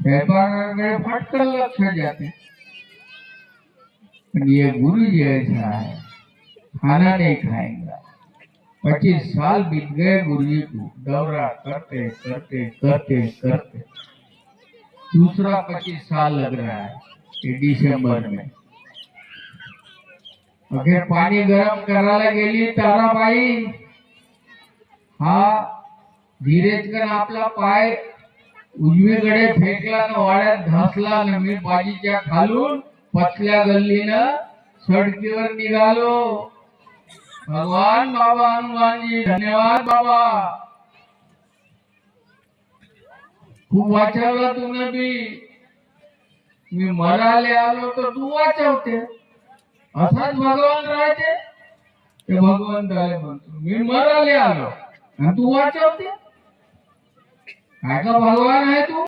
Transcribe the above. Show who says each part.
Speaker 1: स्वयंपाकाकडे फटकन लक्ष जाते पण ये गुरु जैसा है खाना नहीं खाएगा पच्चीस साल बीत गए गुरु जी को. दौरा करते करते करते करते. दूसरा पच्चीस साल लग रहा है ये दिसंबर में. अखेर पाणी गरम करायला गेली ताराबाई हा धीरेजकर आपला पाय उजवीकडे फेकला न वाड्यात धसला न मी बाजीच्या खालून पतल्या गल्लीनं सडकीवर निघालो. भगवान बाबा हनुमानजी धन्यवाद बाबा. खूप वाचवला तुने बी. मी मराले आलो तर तू वाचवते. असाच भगवान राहते ते भगवंताला म्हणतो. मी मराले आलो. आणि तू वाचवते? माझा भगवान आहे तू.